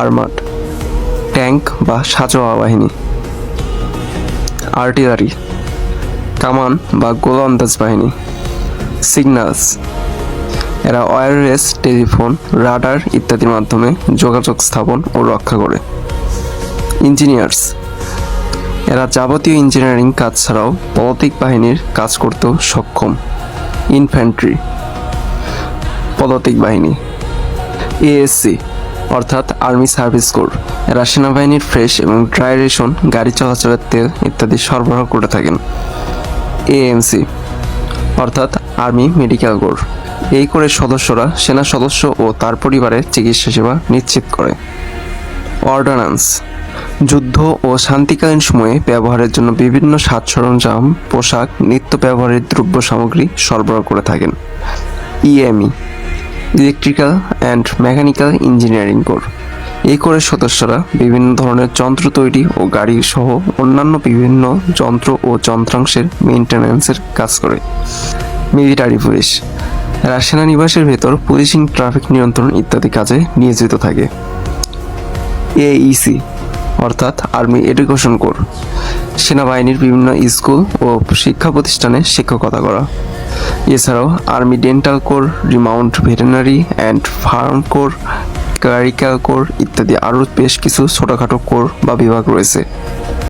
Armoured tank বা সাজোয়া বাহিনী, artillery, কামান বা গোলন্দাজ বাহিনী, সিগন্যালস, এরা ওয়্যারলেস টেলিফোন, রাডার ইত্যাদির মাধ্যমে যোগাযোগ স্থাপন ও রক্ষা করে। ইঞ্জিনিয়ার্স, এরা যাবতীয় ইঞ্জিনিয়ারিং কাজ ছাড়াও পদাতিক বাহিনীর কাজ করতেও সক্ষম। ইনফ্যান্ট্রি, পদাতিক বাহিনী, এএসসি অর্থাৎ আর্মি সার্ভিস কোর। এরা সেনাবাহিনীর ফ্রেশ এবং ড্রাই রেশন, গাড়ি চলাচলের তেল ইত্যাদি সরবরাহ করে থাকেন। এএমসি অর্থাৎ আর্মি মেডিকেল কোর। এই কোরের সদস্যরা সেনা সদস্য ও তার পরিবারের চিকিৎসা সেবা নিশ্চিত করে। অর্ডানান্স যুদ্ধ ও শান্তিকালীন সময়ে ব্যবহারের জন্য বিভিন্ন সাজ সরঞ্জাম, পোশাক, নিত্য ব্যবহারের দ্রব্য সামগ্রী সরবরাহ করে থাকেন। EME electrical and mechanical engineering corps. এই কোরের সদস্যরা বিভিন্ন ধরনের যন্ত্র তৈরি ও গাড়ি সহ অন্যান্য বিভিন্ন যন্ত্র ও যন্ত্রাংশের মেনটেন্যান্সের কাজ করে। মিলিটারি পুলিশ এরা সেনানিবাসের ভেতর পুলিশিং, ট্রাফিক নিয়ন্ত্রণ ইত্যাদি কাজে নিয়োজিত থাকে। এইসি অর্থাৎ আর্মি এডুকেশন কোর, সেনাবাহিনীর বিভিন্ন স্কুল ও শিক্ষা প্রতিষ্ঠানে শিক্ষকতা করা। এছাড়াও army dental corps remount veterinary and farm corps clerical corps ইত্যাদি আরও বেশ কিছু ছোটোখাটো কোর বা বিভাগ রয়েছে।